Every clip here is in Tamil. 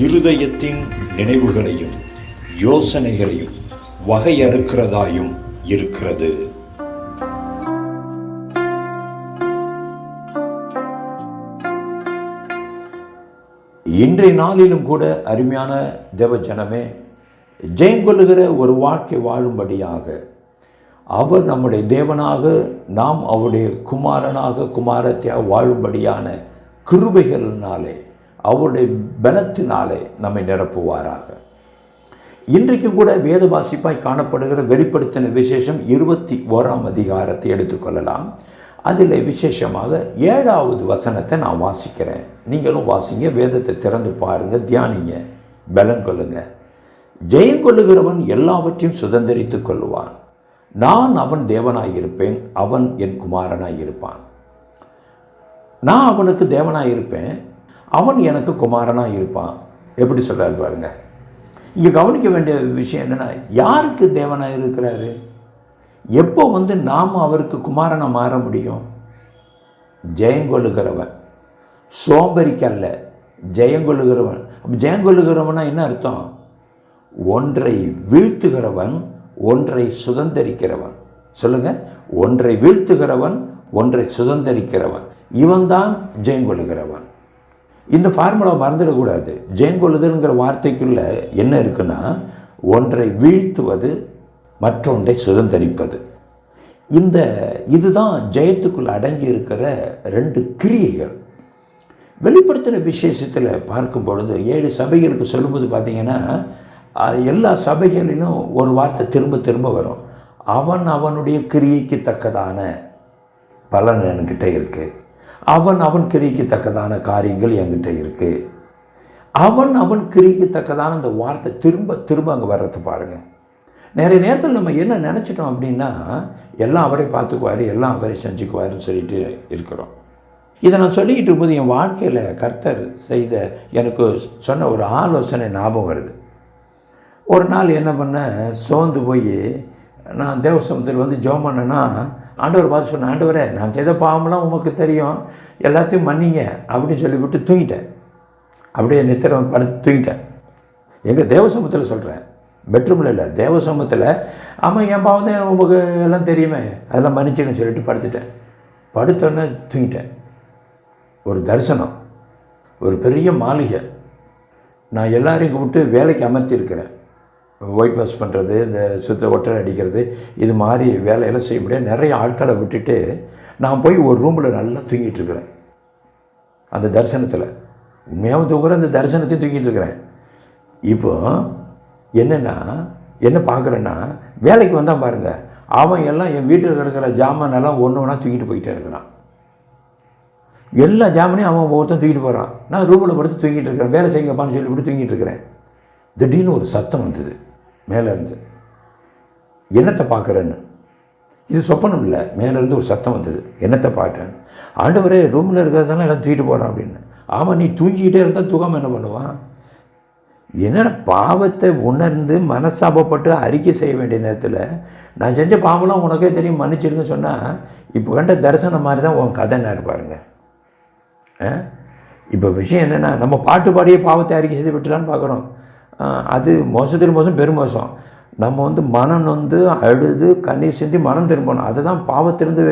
இருதயத்தின் நினைவுகளையும் யோசனைகளையும் வகையறுக்கிறதாயும் இருக்கிறது. இன்றைய நாளிலும் கூட அருமையான தேவ ஜனமே ஜெயங்கொள்ளுகிற ஒரு வாழ்க்கை வாழும்படியாக அவர் நம்முடைய தேவனாக நாம் அவருடைய குமாரனாக குமாரத்தையாக வாழும்படியான கிருபைகளினாலே அவருடைய பலத்தினாலே நம்மை நிரப்புவாராக. இன்றைக்கு கூட வேத வாசிப்பாய் காணப்படுகிற வெளிப்படுத்தின விசேஷம் இருபத்தி ஓராம் அதிகாரத்தை எடுத்துக்கொள்ளலாம் அதில் விசேஷமாக ஏழாவது வசனத்தை நான் வாசிக்கிறேன். நீங்களும் வாசிங்க வேதத்தை திறந்து பாருங்க தியானிங்க பலன் கொள்ளுங்க. ஜெயம் கொள்ளுகிறவன் எல்லாவற்றையும் சுதந்திரித்து கொள்ளுவான். நான் அவன் தேவனாயிருப்பேன் அவன் என் குமாரனாயிருப்பான். நான் அவனுக்கு தேவனாயிருப்பேன் அவன் எனக்கு குமாரனாக இருப்பான். எப்படி சொல்கிறாரு பாருங்க. இங்கே கவனிக்க வேண்டிய விஷயம் என்னென்னா யாருக்கு தேவனாக இருக்கிறாரு? எப்போ வந்து நாம் அவருக்கு குமாரனாக மாற முடியும்? ஜெயங்கொள்ளுகிறவன் சோம்பரிக்கல்ல ஜெயங்கொள்ளுகிறவன் அப்போ ஜெயங்கொள்ளுகிறவனா என்ன அர்த்தம்? ஒன்றை வீழ்த்துகிறவன் ஒன்றை சுதந்தரிக்கிறவன். சொல்லுங்கள் ஒன்றை வீழ்த்துகிறவன் ஒன்றை சுதந்தரிக்கிறவன். இவன்தான் ஜெயங்கொள்ளுகிறவன் இந்த ஃபார்முலா மறந்துடக்கூடாது. ஜெயங்கொள்ளுதல்ங்கிற வார்த்தைக்குள்ள என்ன இருக்குன்னா ஒன்றை வீழ்த்துவது மற்றொன்றை சுதந்தரிப்பது. இந்த இதுதான் ஜெயத்துக்குள் அடங்கி இருக்கிற ரெண்டு கிரியைகள். வெளிப்படுத்தின விசேஷத்தில் பார்க்கும் பொழுது ஏழு சபைகளுக்கு சொல்லும்போது பார்த்தீங்கன்னா எல்லா சபைகளிலும் ஒரு வார்த்தை திரும்ப திரும்ப வரும். அவன் அவனுடைய கிரியைக்கு தக்கதான பலன் என்கிட்ட இருக்குது அவன் அவன் கிரிக்கு தக்கதான காரியங்கள் என்கிட்ட இருக்குது அவன் அவன் கிரிக்கு தக்கதான அந்த வார்த்தை திரும்ப திரும்ப அங்கே வர்றது பாருங்கள் நிறைய நேரத்தில் நம்ம என்ன நினச்சிட்டோம் அப்படின்னா எல்லாம் அவரே பார்த்துக்குவார் எல்லாம் அவரே செஞ்சுக்குவாருன்னு சொல்லிட்டு இருக்கிறோம். இதை நான் சொல்லிக்கிட்டு இருக்கும்போது என் வாழ்க்கையில் கர்த்தர் செய்த எனக்கு சொன்ன ஒரு ஆலோசனை ஞாபகம் வருது. ஒரு நாள் என்ன பண்ண சோர்ந்து போய் நான் தேவசமத்தில் வந்து ஜெபம் பண்ணேன்னா ஆண்டவர் பார்த்து சொன்னேன் ஆண்டவரே நான் செய்த பாவம்லாம் உமக்கு தெரியும். எல்லாத்தையும் மன்னிங்க. அப்படின்னு சொல்லிவிட்டு தூங்கிட்டேன் அப்படியே நித்திரம் படுத்து தூங்கிட்டேன் எங்கள் தேவசமத்தில் சொல்கிறேன் பெட்ரூமில் இல்லை தேவசமத்தில் ஆமாம் என் பாவம் தான் உமக்கு எல்லாம் தெரியுமே. அதெல்லாம் மன்னிச்சுன்னு சொல்லிட்டு படுத்துட்டேன். படுத்தோன்னே தூங்கிட்டேன். ஒரு தரிசனம் ஒரு பெரிய மாளிகை. நான் எல்லாரையும் கூப்பிட்டு வேலைக்கு அமர்த்தியிருக்கிறேன். ஒயிட் வாஷ் பண்ணுறது இந்த சுத்த ஒட்டரை அடிக்கிறது இது மாதிரி வேலையெல்லாம் செய்ய முடியாது. நிறைய ஆட்களை விட்டுட்டு நான் போய் ஒரு ரூமில் நல்லா தூங்கிட்டு இருக்கிறேன். அந்த தரிசனத்தில். உண்மையாகவும் தூங்குறேன் அந்த தரிசனத்தையும் தூக்கிட்டு இருக்கிறேன். இப்போ என்னென்னா என்ன பார்க்குறேன்னா வேலைக்கு வந்தால் பாருங்கள் அவன் எல்லாம் என் வீட்டில் இருக்கிற ஜாமான் எல்லாம் ஒன்று ஒன்றா தூக்கிட்டு போயிட்டே இருக்கிறான். எல்லா ஜாமானையும் அவன் ஒருத்தன் தூக்கிட்டு போகிறான் நான் ரூமில் படுத்து தூக்கிட்டு இருக்கிறேன். வேலை செய்யுங்கப்பான்னு இப்படி தூங்கிட்டு இருக்கிறேன். திடீர்னு ஒரு சத்தம் வந்தது. மேலே இருந்து என்னத்தை பார்க்குறேன்னு? இது சொப்பனம் இல்லை. மேலேருந்து ஒரு சத்தம் வந்தது. என்னத்தை பார்த்தேன் ஆண்டவரே ரூமில் இருக்கிறதெல்லாம் எல்லாம் தூக்கிட்டு போகிறான் அப்படின்னு. ஆமாம் நீ தூங்கிக்கிட்டே இருந்தால் தூக்காமல் என்ன பண்ணுவான்? என்னென்ன பாவத்தை உணர்ந்து மனசாபப்பட்டு அறிக்கை செய்ய வேண்டிய நேரத்தில் நான் செஞ்ச பாவம்லாம் உனக்கே தெரியும் மன்னிச்சிருங்கன்னு சொன்னால் இப்போ கண்ட தரிசனம் மாதிரி தான் உன் கதை நேரம் பாருங்க. இப்போ விஷயம் என்னென்னா நம்ம பாட்டு பாடியே பாவத்தை அறிக்கை செய்து விட்டுலான்னு பார்க்குறோம். அது மோசத்தில் மோசம் பெருமோசம் நம்ம வந்து மனம் வந்து அழுது கண்ணீர் சிந்தி மனம் திரும்பணும். அதுதான் பாவத்திலிருந்து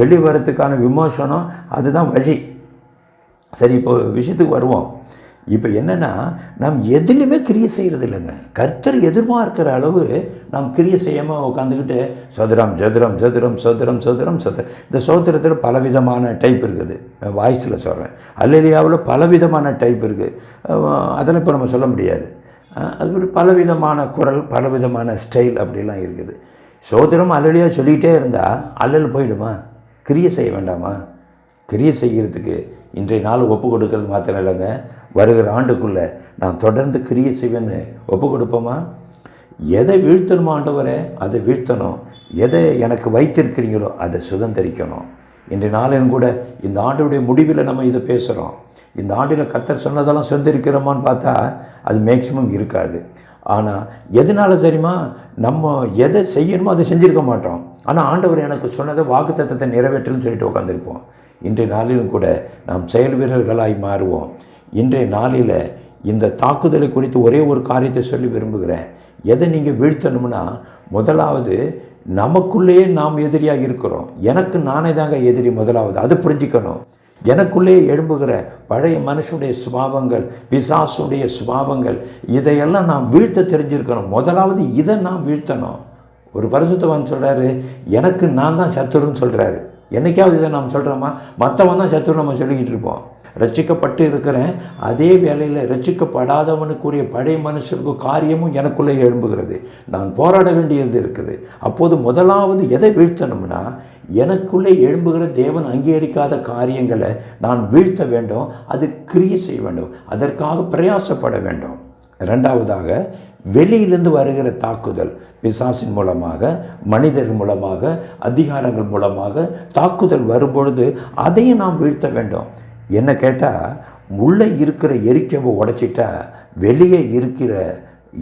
வெளி வரத்துக்கான விமோசனம் அதுதான் வழி. சரி இப்போ விஷயத்துக்கு வருவோம். இப்போ என்னென்னா நாம் எதுலையுமே கிரியை செய்கிறது இல்லைங்க கர்த்தர் எதிர்பார்க்கிற அளவு நாம் கிரியை செய்யாமல் உட்காந்துக்கிட்டு சதுரம் சதுரம் சதுரம் சதுரம் சதுரம் சதுரம். இந்த சோத்திரத்தில் பலவிதமான டைப் இருக்குது. வாய்ஸில் சொல்கிறேன் அல்லலியாவில் பலவிதமான டைப் இருக்குது அதெல்லாம் இப்போ நம்ம சொல்ல முடியாது. அது பலவிதமான குரல் பலவிதமான ஸ்டைல் அப்படிலாம் இருக்குது. சோதரம் அல்லலியாக சொல்லிக்கிட்டே இருந்தால் அல்லல் போயிடுமா? கிரியை செய்ய வேண்டாமா? கிரியை செய்கிறதுக்கு இன்றைய நாள் ஒப்பு கொடுக்கறது மாத்திரம் இல்லைங்க. வருகிற ஆண்டுக்குள்ளே நான் தொடர்ந்து கிரியை செய்வேன்னு ஒப்பு கொடுப்போமா? எதை வீழ்த்தணுமா ஆண்டவரே? அதை வீழ்த்தணும். எதை எனக்கு வைத்திருக்கிறீங்களோ அதை சுதந்திரிக்கணும். இன்றைய நாளிலும் கூட இந்த ஆண்டுடைய முடிவில் நம்ம இதை பேசுகிறோம் இந்த ஆண்டில் கத்தர் சொன்னதெல்லாம் சுதந்திரிக்கிறோமான்னு பார்த்தா அது மேக்சிமம் இருக்காது. ஆனால் எதனால சரிமா நம்ம எதை செய்யணுமோ அதை செஞ்சுருக்க மாட்டோம். ஆனால் ஆண்டவர் எனக்கு சொன்னதை வாக்குத்தத்தத்தை நிறைவேற்றணும்னு சொல்லிட்டு உட்காந்துருப்போம் இன்றைய நாளிலும் கூட நாம் செயல் வீரர்களாய் மாறுவோம். இன்றைய நாளில் இந்த தாக்குதலை குறித்து ஒரே ஒரு காரியத்தை சொல்லி விரும்புகிறேன். எதை நீங்கள் வீழ்த்தணும்னா முதலாவது நமக்குள்ளேயே நாம் எதிரியாக இருக்கிறோம். எனக்கு நானே தாங்க எதிரி முதலாவது அது புரிஞ்சுக்கணும். எனக்குள்ளே எழும்புகிற பழைய மனுஷனுடைய சுபாவங்கள் பிசாசுடைய சுபாவங்கள் இதையெல்லாம் நாம் வீழ்த்த தெரிஞ்சிருக்கணும். முதலாவது இதை நாம் வீழ்த்தணும். ஒரு பரிசுத்தவன் சொல்கிறாரு எனக்கு நான் தான் சத்துருன்னு சொல்கிறாரு என்னைக்காவது இதை நாம் சொல்கிறோமா மற்றவன் தான் சத்துரு நம்ம சொல்லிக்கிட்டு இருப்போம். ரட்சிக்கப்பட்டு இருக்கிறேன். அதே வேளையில் ரட்சிக்கப்படாதவனுக்குரிய பழைய மனுஷருக்கு காரியமும் எனக்குள்ளே எழும்புகிறது. நான் போராட வேண்டியது இருக்குது. அப்போது முதலாவது எதை வீழ்த்தணும்னா எனக்குள்ளே எழும்புகிற தேவன் அங்கீகரிக்காத காரியங்களை நான் வீழ்த்த வேண்டும். அது கிரியை செய்ய வேண்டும். அதற்காக பிரயாசப்பட வேண்டும். ரெண்டாவதாக வெளியிலிருந்து வருகிற தாக்குதல் பிசாசின் மூலமாக மனிதர் மூலமாக அதிகாரங்கள் மூலமாக தாக்குதல் வரும்பொழுது அதையும் நாம் வீழ்த்த வேண்டும். என்ன கேட்டால் உள்ளே இருக்கிற எரிக்கவை உடைச்சிட்டா வெளியே இருக்கிற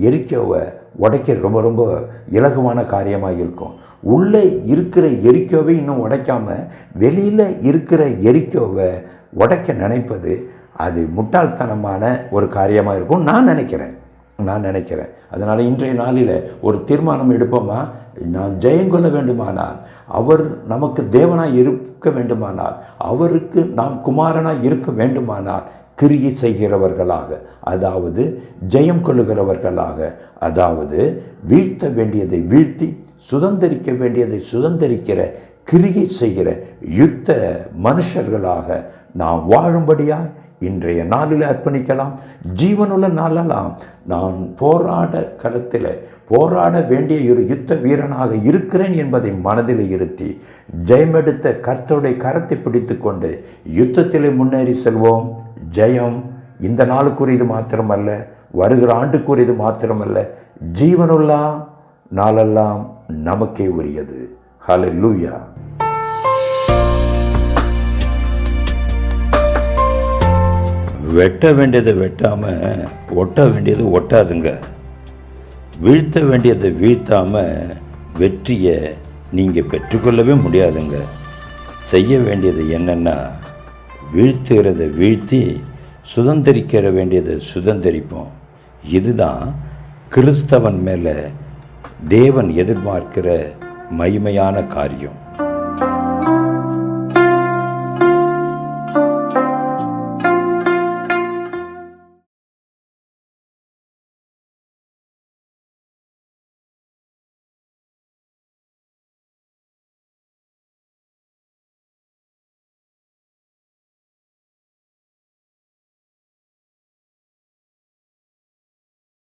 எரிக்கவை உடைக்க ரொம்ப ரொம்ப இலகுவான காரியமாக இருக்கும். உள்ளே இருக்கிற எரிக்கோவை இன்னும் உடைக்காமல் வெளியில் இருக்கிற எரிக்கோவை உடைக்க நினைப்பது அது முட்டாள்தனமான ஒரு காரியமாக இருக்கும் நான் நினைக்கிறேன். நான் நினைக்கிறேன். அதனால் இன்றைய நாளில் ஒரு தீர்மானம் எடுப்போமா? நான் ஜெயம் கொள்ள வேண்டுமானால் அவர் நமக்கு தேவனாய் இருக்க வேண்டுமானால் அவருக்கு நாம் குமாரனாய் இருக்க வேண்டுமானால் கிரியை செய்கிறவர்களாக அதாவது ஜெயம் கொள்ளுகிறவர்களாக அதாவது வீழ்த்த வேண்டியதை வீழ்த்தி சுதந்திரிக்க வேண்டியதை சுதந்திரிக்கிற கிரியை செய்கிற யுத்த மனுஷர்களாக நாம் வாழும்படியாக இன்றைய நாளில் அர்ப்பணிக்கலாம். ஜீவனுள்ள நாளெல்லாம் நான் போராட களத்தில் போராட வேண்டிய ஒரு யுத்த வீரனாக இருக்கிறேன் என்பதை மனதில் இருத்தி ஜெயமெடுத்த கர்த்தருடைய கரத்தை பிடித்து கொண்டு யுத்தத்திலே முன்னேறி செல்வோம். ஜெயம் இந்த நாளுக்குரியது மாத்திரமல்ல வருகிற ஆண்டுக்குரியது மாத்திரமல்ல. ஜீவனுள்ளா நாளெல்லாம் நமக்கே உரியது. ஹலோ லூயா வெட்ட வேண்டியதை வெட்டாமல் ஒட்ட வேண்டியது ஒட்டாதுங்க. வீழ்த்த வேண்டியதை வீழ்த்தாமல் வெற்றியை நீங்கள் பெற்றுக்கொள்ளவே முடியாதுங்க. செய்ய வேண்டியது என்னென்னா வீழ்த்துகிறத வீழ்த்தி சுதந்திரிக்கிற வேண்டியதை சுதந்திரிப்போம். இதுதான் கிறிஸ்தவன் மேலே தேவன் எதிர்பார்க்கிற மகிமையான காரியம்.